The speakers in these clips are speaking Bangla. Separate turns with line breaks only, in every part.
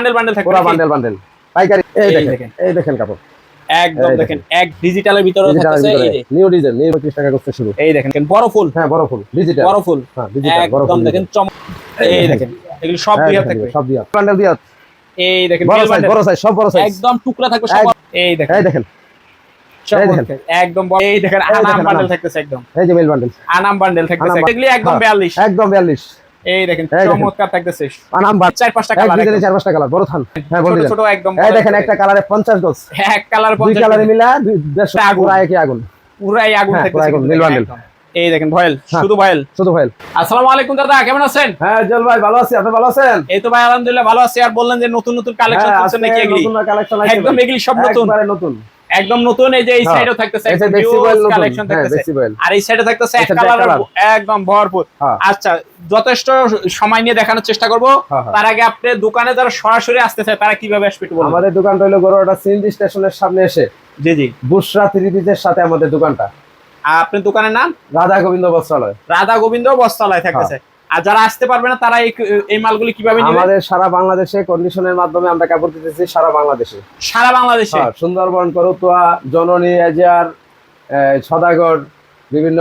বান্ডেল বান্ডেল থাকবে
পুরো বান্ডেল বান্ডেল পাইকারি। এই দেখেন। এই দেখেন কাপড়।
একদম দেখেন এক ডিজিটালের ভিতরে থাকতেছে এই যে।
নিউ ডিজাইন নিউ 25 টাকা করতে শুরু।
এই দেখেন বড় ফুল।
হ্যাঁ বড় ফুল ডিজিটাল
বড় ফুল।
হ্যাঁ ডিজিটাল বড়
একদম
ফুল
দেখেন চমক এই দেখেন এগুলো সব দুই হাত থাকবে।
সব দিয়া। বান্ডেল দিয়া
এই দেখেন
বড় সাইজ বড় সাইজ সব বড় সাইজ
একদম টুকরা থাকবে সব এই দেখেন।
এই দেখেন।
একদম বড়- এই দেখেন আনাম বান্ডেল। থাকতেছে একদম।
এই যে মেল বান্ডেল
আনাম বান্ডেল থাকতেছে এগুলি একদম
হ্যাঁ,
42
একদম 42
এই দেখেন। চমৎকার থাকতেছে চার পাঁচটা কালার
ডিজাইনে চার পাঁচটা কালার বড় থান। হ্যাঁ বড়
ছোট একদম
এই দেখেন একটা কালারে 50 গজ।
এক কালার
দুই কালারে মিলা
আগুন।
পুরো একই আগুন।
পুরাই আগুন
হ্যাঁ,
থাকতেছে
আগুন, নীল বান্ডেল।
এই দেখেন ভয়েল
হ্যাঁ।
শুধু ভয়েল।
শুধু ভাই
আসসালামু আলাইকুম দাদা কেমন আছেন?
হ্যাঁ জল ভাই ভালো আছি। আপনি ভালো আছেন?
এই তো ভাই আলহামদুলিল্লাহ ভালো আছি। আর বললেন যে নতুন নতুন কালেকশন
হ্যাঁ,
করছেন নাকি এগুলি?
নতুন কালেকশন
একদম এগুলি সব নতুন।
নতুন।
একদম নতুন এই যে এই
হ্যাঁ।
সাইডেও থাকতেছে
এই যে
একদম
বেক্সি
কালেকশন
হ্যাঁ
থাকতেছে। আর এই সাইডে থাকতেছে এক কালার। একদম ভরপুর।
হ্যাঁ।
আচ্ছা যথেষ্ট সময় নিয়ে দেখানোর চেষ্টা করব।
হ্যাঁ, হ্যাঁ।
তার আগে আপনি দোকানে যারা সরাসরি আসতে চায় তারা কীভাবে আসবে একটু বলুন।
আমাদের দোকানটা হলো গরুয়াটা সিএনজি স্টেশনের সামনে এসে।
জি জি।
বুশরা থ্রি সাথে আমাদের দোকানটা।
আর আপনার দোকানের নাম?
রাধা গোবিন্দ বস্ত্রালয়।
রাধা গোবিন্দ বস্তালায় থাকতেছে। আর যারা আসতে পারবে না তারা এই মালগুলি কীভাবে
আমাদের সারা বাংলাদেশে কন্ডিশনের মাধ্যমে আমরা কাপড় দিতেছি সারা বাংলাদেশে।
সারা বাংলাদেশে?
হ্যাঁ, সুন্দরবন করতোয়া জননী এজার সদাগর বিভিন্ন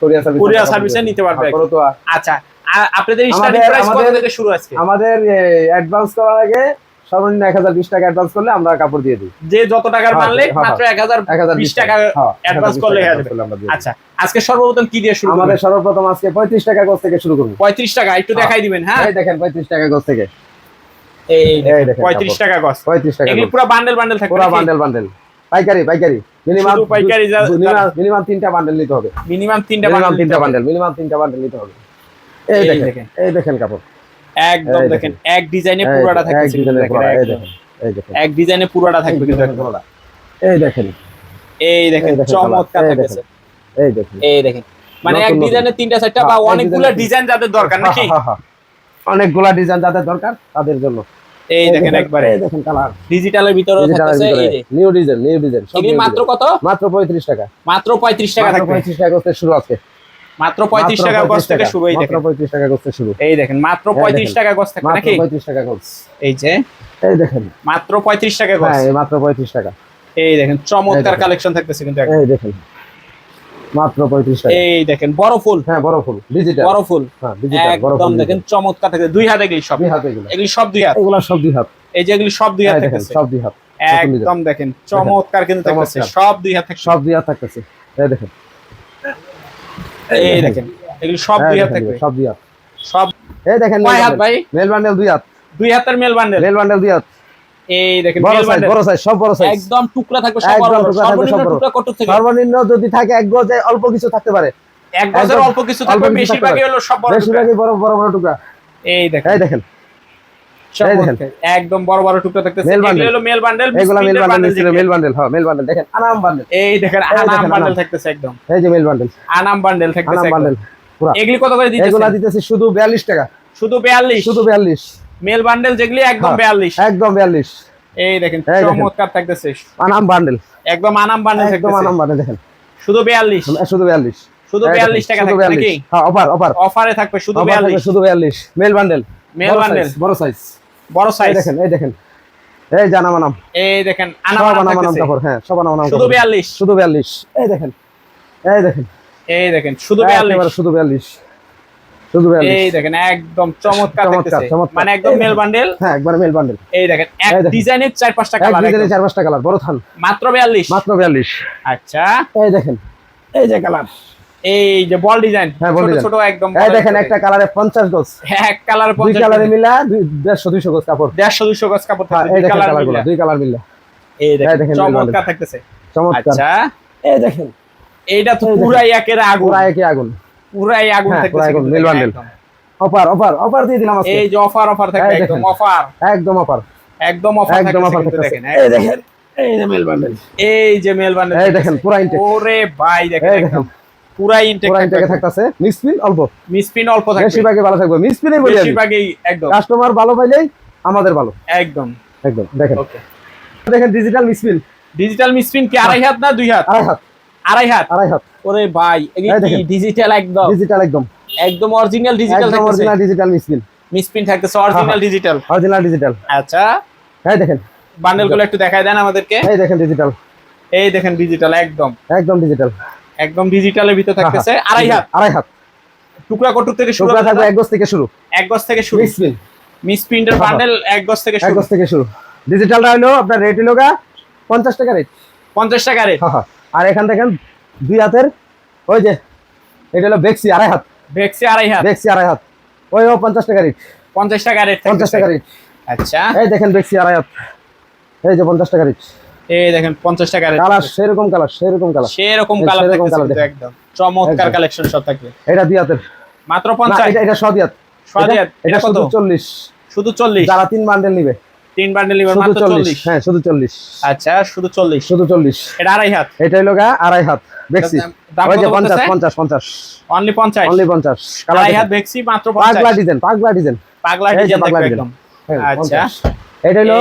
কোরিয়া সার্ভিস
কোরিয়া সার্ভিসে নিতে পারবে।
করতোয়া।
আচ্ছা আপনাদের স্টার্টিং প্রাইস কত থেকে শুরু আজকে?
আমাদের অ্যাডভান্স করার আগে সর্বনিম্ন এক হাজার বিশ টাকা অ্যাডভান্স করলে আমরা কাপড় দিয়ে দিই।
যে যত টাকার
হ্যাঁ,
মানলে
হ্যাঁ,
মাত্র এক হাজার বিশ টাকা
হ্যাঁ, 1020
করলে হয়ে। আচ্ছা আজকে সর্বপ্রথম কি দিয়ে শুরু
আমাদের সর্বপ্রথম আজকে পঁয়ত্রিশ টাকা গোছ থেকে শুরু করব।
পঁয়ত্রিশ টাকা একটু
হ্যাঁ।
দেখাই দিবেন হ্যাঁ?
দেখেন পঁয়ত্রিশ টাকা গোছ থেকে।
এই
এই দেখেন
পঁয়ত্রিশ টাকা গছ।
পঁয়ত্রিশ টাকা
পুরো বান্ডেল বান্ডেল থাকবে
পুরো বান্ডেল বান্ডেল পাইকারি পাইকারি। মিনিমাম
পাইকারি
মিনিমাম তিনটা বান্ডেল নিতে হবে।
মিনিমাম তিনটা বান্ডেল
তিনটা বান্ডেল মিনিমাম তিনটা বান্ডেল নিতে হবে। দেখেন। এই দেখেন কাপড়।
একদম দেখেন এক ডিজাইনে পুরোটা থাকবে
এক ডিজাইনের পুরোটা, এই দেখেন এই দেখেন।
এক ডিজাইনে পুরোটা থাকবে কিন্তু
পুরোটা। এই দেখেন।
এই দেখেন চমৎকার
এই দেখেন
এই দেখেন। মানে এক ডিজাইনে তিনটা চারটা বা
হ্যাঁ,
অনেকগুলো
ডিজাইন
যাদের দরকার নাকি?
হ্যাঁ, হ্যাঁ, হ্যাঁ। অনেকগুলা ডিজাইন যাদের দরকার তাদের জন্য।
এই দেখেন একবারে।
এই দেখেন কালার।
ডিজিটালের ভিতরে থাকতেছে এই যে।
নিউ ডিজাইন নিউ ডিজাইন
মাত্র। কত?
মাত্র 35 টাকা।
মাত্র পঁয়ত্রিশ টাকা
মাত্র
থাকবে।
35 টাকা করতে শুরু আছে।
মাত্র পঁয়ত্রিশ
মাত্র
টাকা গজ
35
থেকে শুরু এই
মাত্র
দেখেন।
35 টাকা করতে শুরু
এই দেখেন মাত্র
এই
পঁয়ত্রিশ
দেখেন।
টাকা গজ থাকবে
মাত্র
নাকি?
35 টাকা করছ
এই যে?
এই দেখেন।
মাত্র পঁয়ত্রিশ টাকা গজ
হ্যাঁ মাত্র 35 টাকা।
এই দেখেন চমৎকার কালেকশন থাকতেছে কিন্তু
এই দেখেন। মাত্র 35 টাকা।
এই দেখেন বড় ফুল।
হ্যাঁ বড় ফুল ডিজিটাল
বড় ফুল।
হ্যাঁ ডিজিটাল বড় ফুল
দেখেন চমৎকার থাকে দুই হাত এগুলি সব।
দুই হাত এগুলো।
এগুলি সব দুই হাত।
এগুলা সব দুই হাত।
এই যে এগুলি সব দুই হাত
দেখেন সব দুই হাত।
একদম দেখেন চমৎকার কিন্তু থাকতেছে। সব দুই হাত থাকছে
সব দুই হাত থাকতেছে। এই দেখেন।
এই দেখেন এগুলি সব দুই হাত থাকবে
সব দুই হাত।
সব
এই দেখেন
কয় হাত ভাই?
মেল বান্ডেল দুই হাত।
দুই হাতের মেল বান্ডেল?
মেল বান্ডেল দুই হাত।
এই দেখেন
বড় সাইজ বড় সাইজ সব বড় সাইজ
একদম টুকরা থাকবে সব বড় বড়।
টুকরা থাকবে,
সর্বনিম্ন টুকরা কত থেকে?
সর্বনিম্ন যদি থাকে এক গজে অল্প কিছু থাকতে পারে।
এক গজের অল্প কিছু থাকবে বেশিরভাগই হলো সব বড় টুকরা।
বেশিরভাগই বড় বড় বড় টুকরা।
এই দেখেন।
এই দেখেন
সব
এই
বড়
দেখেন।
টুকরা। একদম বড় বড় টুকরা থাকতেছে এগুলো হলো মেল বান্ডেল
এগুলা মেল বান্ডেল
বান্ডেল
ছিল মেল বান্ডেল হ্যাঁ মেল বান্ডেল দেখেন আনাম বান্ডেল
এই দেখেন আনাম বান্ডেল থাকতেছে একদম।
এই যে মেল বান্ডেল
আনাম বান্ডেল থাকতেছে
আনাম
একদম।
বান্ডেল পুরা।
এগুলি কত করে
এগুলা
দিতেছেন
দিতেছি শুধু 42 টাকা।
শুধু 42
শুধু 42
মেল বান্ডেল যেগুলি একদম
হ্যাঁ।
42
একদম 42
এই দেখেন চমৎকার থাকতেছে।
আনাম বান্ডেল
একদম আনাম বান্ডেল
একদম আনাম বান্ডেল দেখেন।
শুধু 42
শুধু 42
শুধু
এই
42 টাকা থাকবে নাকি?
হ্যাঁ অফার অফার।
অফারে থাকবে শুধু
অফার
42
শুধু 42 মেল বান্ডেল
মেল বান্ডেল
বড় সাইজ
বড় সাইজ
দেখেন এই দেখেন। এই জানাম আনাম
এই দেখেন আনাম
সব
আনাম
আনাম আনাম কাপড় হ্যাঁ সব আনাম আনাম
শুধু
কাপড়।
42
শুধু 42 এই দেখেন এই দেখেন।
এই দেখেন শুধু
একেবারে
42
শুধু 42 শুধু 42
এই দেখেন একদম চমৎকার
চমৎকার।
মানে একদম মেল বান্ডেল
হ্যাঁ একবার মেল বান্ডেল
এই দেখেন এক ডিজাইনের চার পাঁচটা
এক
কালার
চার পাঁচটা কালার বড় থান।
মাত্র 42
মাত্র 42
আচ্ছা।
এই দেখেন। এই যে কালার
এই যে বল ডিজাইন
হ্যাঁ,
ছোট ছোট একদম
এই দেখেন একটা কালারে 50 গজ।
এক কালার
দুই কালারে মিলা 150 200 গজ কাপড়।
150 200 গজ কাপড়
হ্যাঁ
থাকবে
এই
দুই কালার মিলে।
দুই কালার মিলা।
এই দেখেন
দেখেন
চমৎকার থাকতেছে।
চমৎকার।
আচ্ছা।
এই দেখেন।
এইটা তো পুরাই একের আগুন।
পুরা একই আগুন।
পুরাই আগুন
হ্যাঁ,
থাকতেছে কিন্তু
বান্ডেল। অফার অফার অফার দিয়ে দিলাম আজকে।
এই যে অফার অফার থাকবে একদম অফার।
একদম অফার।
একদম অফার
একদম অফার
দেখেন
এই দেখেন এই যে মেল বান্ডেল।
এই যে মেল বান্ডেল
এই দেখেন পুরা ইনটেক
ওরে ভাই দেখেন একদম। পুরাই
পুরা ইনটেকে থাকতেছে। মিক্স পিন অল্প।
মিসপিন অল্প থাকবে।
বেশিরভাগই ভালো থাকবে। মিক্স পিনে বলি
বেশিরভাগই একদম।
কাস্টমার ভালো পাইলেই আমাদের ভালো।
একদম।
একদম। দেখেন।
ওকে
দেখেন digital mix pin
digital misprint কি আড়াই হাত না দুই হাত?
আড়াই হাত।
আড়াই হাত?
আড়াই হাত।
ওরে ভাই
এই।
ডিজিটাল একদম।
ডিজিটাল একদম।
একদম অরিজিনাল ডিজিটাল থাকতেছে।
Original digital mix pin
misprint থাকতেছে অরিজিনাল ডিজিটাল
অরিজিনাল ডিজিটাল
আচ্ছা।
এই দেখেন।
বান্ডেলগুলো একটু দেখায় দেন আমাদেরকে।
এই দেখেন ডিজিটাল
এই দেখেন ডিজিটাল একদম।
একদম ডিজিটাল
একদম ডিজিটালের ভিতর থাকতেছে। আড়াই হাত।
আড়াই হাত।
টুকরা কটুর থেকে শুরু
টুকরা থাকবে এক গজ থেকে শুরু।
এক গজ থেকে শুরু।
মিক্স পিন
মিসপ্রিন্টের
হ্যাঁ,
বান্ডেল এক গজ থেকে শুরু।
এক গজ থেকে শুরু। ডিজিটালটা হলো আপনার রেট হলো গা পঞ্চাশ টাকা রেট
পঞ্চাশ টাকা রেট
হ্যাঁ হ্যাঁ। আর এখান দেখেন দুই হাতের ওই যে এটা হলো বেক্সি আড়াই হাত।
বেক্সি আড়াই হাত।
বেক্সি আড়াই হাত। ওই ও পঞ্চাশ টাকা রেট
পঞ্চাশ টাকা রেট
পঞ্চাশ টাকা রেট
আচ্ছা।
এই দেখেন বেক্সি আড়াই হাত। এই যে পঞ্চাশ টাকা রেট
এই দেখেন পঞ্চাশ টাকা
কালার সেরকম কালার সেরকম কালার।
সেরকম কালার। একদম। চমৎকার কালেকশন সব থাকবে।
এটা দুই হাতের
মাত্র
না,
পঞ্চাশ?
এটা এটা সব হাত এটা-
কত?
শুধু চল্লিশ।
শুধু চল্লিশ?
যারা তিন বান্ডেল নিবে।
তিন বান্ডেল নিবেন মাত্র
চল্লিশ।
চল্লিশ?
হ্যাঁ শুধু চল্লিশ।
আচ্ছা শুধু
শুধু
এটা আড়াই হাত?
এটা হলো গা আড়াই হাত। বেক্সি ওই যে
কত
পঞ্চাশ
বলতেছে?
পঞ্চাশ পঞ্চাশ।
অনলি পঞ্চাশ?
অনলি পঞ্চাশ। কালার
আড়াই হাত ভেক্সি মাত্র
পাগলা
পঞ্চাশ
ডিজাইন পাগলা ডিজাইন
পাগলা ডিজাইন
পাগলা ডিজাইন।
একদম।
হ্যাঁ,
আচ্ছা।
50 এটা হলো।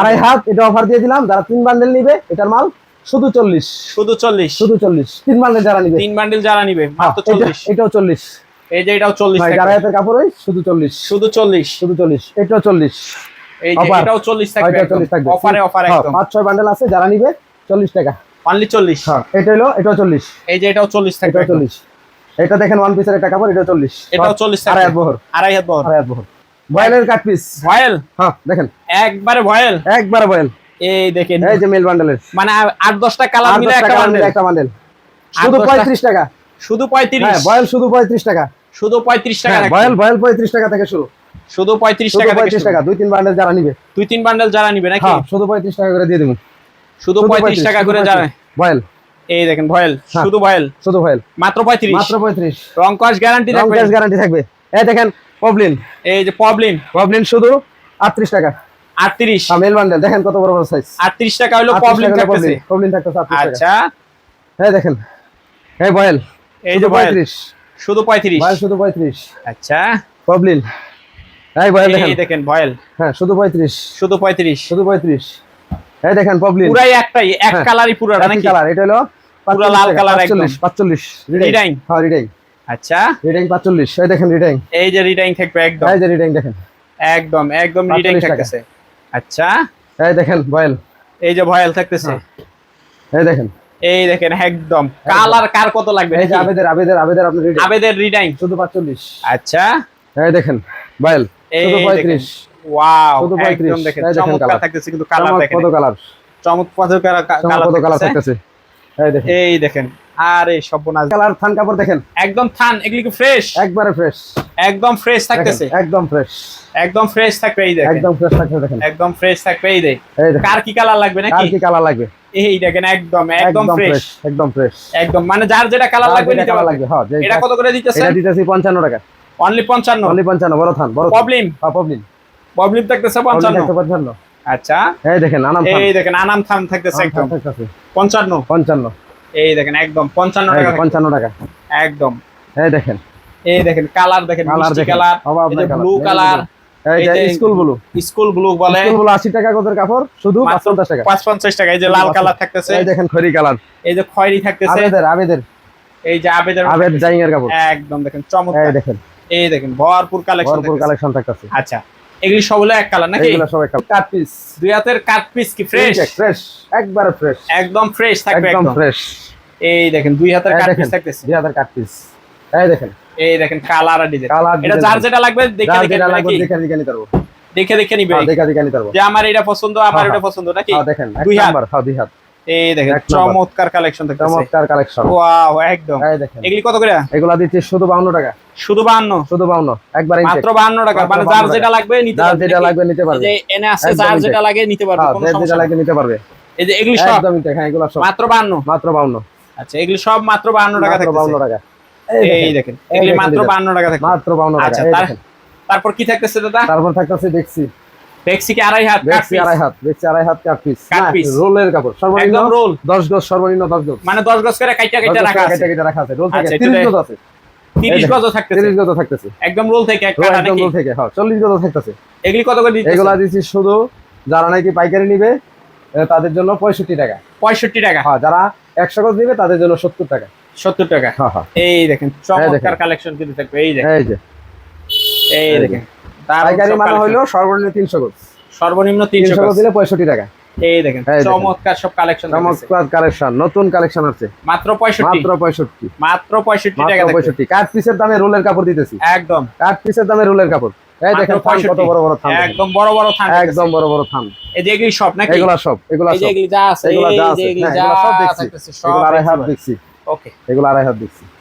আড়াই হাত এটা অফার দিয়ে দিলাম। যারা তিন বান্ডেল নিবে এটার মাল শুধু চল্লিশ।
শুধু চল্লিশ।
শুধু চল্লিশ। তিন বান্ডেল যারা নিবে।
তিন বান্ডেল যারা নিবে
হ্যাঁ,
মাত্র চল্লিশ।
এটাও চল্লিশ।
এই যে এটাও চল্লিশ
যারা হাতের কাপড় ওই শুধু চল্লিশ।
শুধু চল্লিশ।
শুধু চল্লিশ। এটাও চল্লিশ।
এই যে এটাও চল্লিশ থাকবে
চল্লিশ থাকবে।
অফারে অফার
হ্যাঁ,
একদম।
পাঁচ ছয় বান্ডেল আছে যারা নিবে চল্লিশ টাকা।
অনলি চল্লিশ।
হ্যাঁ এটা হলো এটাও চল্লিশ।
এই যে এটাও চল্লিশ থাকবে
চল্লিশ। এটা দেখেন ওয়ান পিসের একটা কাপড় এটা চল্লিশ।
এটাও চল্লিশ
আড়াই হাত বহর।
আড়াই হাত বহর।
আড়াই হাত বহর। বয়েলের কাট পিস
ভয়েল?
হ্যাঁ দেখেন।
একবারে ভয়েল?
একবার বয়েল
এই দেখেন।
এই যে মেল বান্ডেলের
মানে আট দশটা কালার মিলে একটা বান্ডেল
একটা বান্ডেল শুধু
দশটা-
পঁয়ত্রিশ টাকা।
শুধু পঁয়ত্রিশ।
হ্যাঁ বয়েল শুধু পঁয়ত্রিশ টাকা।
শুধু পঁয়ত্রিশ টাকা
হ্যাঁ। বয়েল বয়েল পঁয়ত্রিশ টাকা থেকে শুরু।
শুধু পঁয়ত্রিশ
শুধু
টাকা থেকে
পঁয়ত্রিশ
শুরু।
টাকা। দুই তিন বান্ডেল যারা নিবে।
দুই তিন বান্ডেল যারা নিবে নাকি?
হ্যাঁ শুধু পঁয়ত্রিশ টাকা করে দিয়ে দেবো।
শুধু পঁয়ত্রিশ টাকা করে যারা
বয়েল
এই দেখেন ভয়েল।
হ্যাঁ।
শুধু ভয়েল।
শুধু বয়েল
মাত্র পঁয়ত্রিশ।
মাত্র পঁয়ত্রিশ।
রং কস গ্যারান্টি থাকবে।
রং গ্যারান্টি থাকবে। এই দেখেন পবলিন
এই যে পবলিন
পবলিন শুধু আটত্রিশ টাকা।
আটত্রিশ।
হ্যাঁ মেল বান্ডেল দেখেন কত বড় বড় সাইজ
আটত্রিশ টাকা হলো প্রবলেম থাকতেছে।
পবলিন থাকতেছে আটত্রিশ টাকা।
আচ্ছা।
হ্যাঁ দেখেন এই বয়েল
এই যে ভয়েল
পঁয়ত্রিশ।
শুধু পঁয়ত্রিশ।
বয়েল শুধু পঁয়ত্রিশ।
আচ্ছা।
পবলিন এই বয়েল দেখেন
এই দেখেন। বয়েল।
হ্যাঁ শুধু পঁয়ত্রিশ।
শুধু পঁয়ত্রিশ।
শুধু পঁয়ত্রিশ। এই দেখেন পবলিন
পুরাই একটাই এক
হ্যাঁ।
কালারই পুরাটা নাকি?
কালার এটা হলো
পুরো লাল কালার একদম।
পাঁচচল্লিশ পাঁচচল্লিশ
Redying?
হ্যাঁ রিডাইং।
আচ্ছা।
রিডাইং পাঁচচল্লিশ। এই দেখেন রিডাইং।
এই যে রিডাইং থাকবে একদম।
এই যে রিডাইং দেখেন।
একদম একদম
45 টাকা।
থাকতেছে। আচ্ছা।
এই দেখেন বয়েল
এই যে ভয়েল থাকতেছে।
এই দেখেন।
এই দেখেন একদম। কালার কার কত লাগবে
এই যে আবেদের আবেদের আবেদের আপনার রিডাইং।
আবেদের রিডাইং।
শুধু পাঁচচল্লিশ।
আচ্ছা।
এই দেখেন
এই
শুধু
দেখেন।
পঁয়ত্রিশ।
ওয়াও
শুধু
একদম
35
দেখেন চমৎকার থাকতেছে কিন্তু কালার দেখেন।
কত কালার?
চমৎকার কালার
কত কালার
থাকতেছে।
এই দেখেন।
এই দেখেন। আরে সর্বনাশ।
কালার থান কাপড় দেখেন?
একদম থান এগুলি কি ফ্রেশ
একবারে ফ্রেশ
একদম ফ্রেশ থাকতেছে।
একদম ফ্রেশ
একদম ফ্রেশ থাকবে এই দেখেন।
একদম ফ্রেশ থাকতে দেখেন।
একদম ফ্রেশ থাকবে এই দেখ কার কি কালার লাগবে নাকি?
কি কালার লাগবে?
এই দেখেন একদম একদম ফ্রেশ
একদম ফ্রেশ
একদম মানে যার যেটা কালার লাগবে নিতে
লাগবে হ্যাঁ
এটা কত করে দিতেছে
এটা দিতেছি পঞ্চান্ন টাকা।
অনলি পঞ্চান্ন?
অনলি পঞ্চান্ন বড় থান বড়
প্রবলেম
হ্যাঁ পবলিন
প্রবলেম থাকতেছে পঞ্চান্ন?
পঞ্চান্ন।
আচ্ছা।
এই দেখেন আনাম থান।
এই দেখেন আনাম থাম থাকতেছে একদম।
থাকতেছে।
পঞ্চান্ন?
পঞ্চান্ন।
এই দেখেন একদম পঞ্চান্ন টাকা।
পঞ্চান্ন টাকা।
একদম।
এই দেখেন।
এই দেখেন কালার দেখেন
কালার
ব্লু কালার
যে
এই যে-
স্কুল ব্লু
স্কুল ব্লু বলে।
স্কুল ব্লু আশি টাকা কত কাপড় শুধু
মাত্র
পঞ্চাশ টাকা।
পাঁচ পঞ্চাশ টাকা। এই যে লাল কালার থাকতেছে।
এই দেখেন কালার।
এই যে খয়েরি থাকতেছে।
আবেদের আবেদের।
এই যে আবেদের
আবেদ এর কাপড়।
একদম দেখেন
এই দেখেন।
এই দেখেন ভরপুর কালেকশন
ভরপুর কালেকশন থাকতেছে।
আচ্ছা। এগুলি সবগুলো এক কালার নাকি?
এইগুলো সব একটা কাট পিস
দুই হাতের কাট পিস কি? ফ্রেশ
ফ্রেশ একবারে ফ্রেশ
একদম ফ্রেশ থাকবে
একদম ফ্রেশ
এই দেখেন দুই হাতের কাট পিস থাকতেছে।
দুই হাজার কাট পিস এই দেখেন।
এই দেখেন কালার আর ডিজাইন
কালার
এটা যার যেটা লাগবে দেখে দেখে
লাগবে দেখে দেখে নিতে পারব।
দেখে দেখে নিবে।
হ্যাঁ, দেখে দেখে নিতে পারব।
যে আমার এটা পছন্দ আমার
হ্যাঁ,
এটা পছন্দ নাকি?
হ্যাঁ দেখেন এক
দুই হাত।
হ্যাঁ দুই হাত।
এই দেখেন চমৎকার কালেকশন
চমৎকার কালেকশন
ওয়াও একদম।
এই দেখেন।
এগুলি কত করে?
এগুলা দিচ্ছি শুধু বাউন্ন টাকা।
শুধু 52
শুধু বাউন্ন একবার ইনটেক
মাত্র 52 টাকা মানে যার যেটা লাগবে নিতে পারবে।
যেটা লাগবে নিতে পারবে।
যে এনে আছে যার যেটা লাগে নিতে পারবে
হ্যাঁ
কোনো
যার যেটা
সমস্যা
লাগবে নিতে পারবে।
এই যে এগুলি সব?
একদম ইনটেক হ্যাঁ এগুলো সব।
মাত্র 52
মাত্র বাউন্ন।
আচ্ছা এগুলি সব মাত্র 52 টাকা
বাউন্ন
থাকতেছে।
টাকা।
এই দেখেন এগুলি মাত্র 52 টাকা থাকবে
মাত্র বাউন্ন টাকা
আচ্ছা
দেখেন।
তারপর কি থাকতেছে দাদা?
তারপর থাকতেছে দেখছি।
ফেক্সি কি আড়াই হাত
দেখছি আড়াই হাত দেখছি আড়াই হাত কাট পিস। রোলের কাপড় সর্বনিম্ন
রোল।
দশ গজ সর্বনিম্ন দশ গজ।
মানে 10 গজ করে কাইটা কাইটা রাখা আছে।
কেটে রাখা আছে রোল থেকে।
আচ্ছা,
তিরিশ
এটা-
গজ আছে।
30
দেখেন,
গজও থাকতেছে।
তিরিশ গজ থাকতেছে।
একদম রোল থেকে এক কাটা
একদম রোল থেকে হ্যাঁ চল্লিশ গজ থাকতেছে।
এগুলি কত করে
এগুলা দিচ্ছি শুধু যারা নাকি পাইকারি নিবে তাদের জন্য পঁয়ষট্টি টাকা।
65 টাকা।
হ্যাঁ যারা একশো গজ নিবে তাদের জন্য সত্তর টাকা।
70 টাকা।
হ্যাঁ হ্যাঁ।
এই দেখেন চমৎকার। কালেকশন কিন্তু থাকবে। এই দেখেন।
এই যে।
এই দেখেন।
পাইকারি মানে হলো সর্বনিম্ন তিনশো গজ।
সর্বনিম্ন তিনশো
গজ দিলে পঁয়ষট্টি টাকা।
এই দেখেন চমৎকার সব কালেকশন
চমৎকার কালেকশন নতুন কালেকশন আছে।
মাত্র পঁয়ষট্টি।
মাত্র পঁয়ষট্টি।
মাত্র পঁয়ষট্টি টাকা
মাত্র
দেখবেন।
পঁয়ষট্টি। কাঠ পিসের দামে রোলের কাপড় দিতেছি।
একদম।
কাঠ পিসের দামে রোলের কাপড়। এই দেখেন কত বড় বড় থান
একদম বড় বড় থান
একদম বড় বড় থান।
এই যে এগুলি সব নাকি?
এগুলা সব এগুলা সব।
এগুলি যা আছে
এগুলা যা আছে।
এগুলি
হ্যাঁ, এগুলা সব দেখছি। এগুলো আড়াই হাত দেখছি।
ওকে
এগুলো আড়াই হাত দেখছি।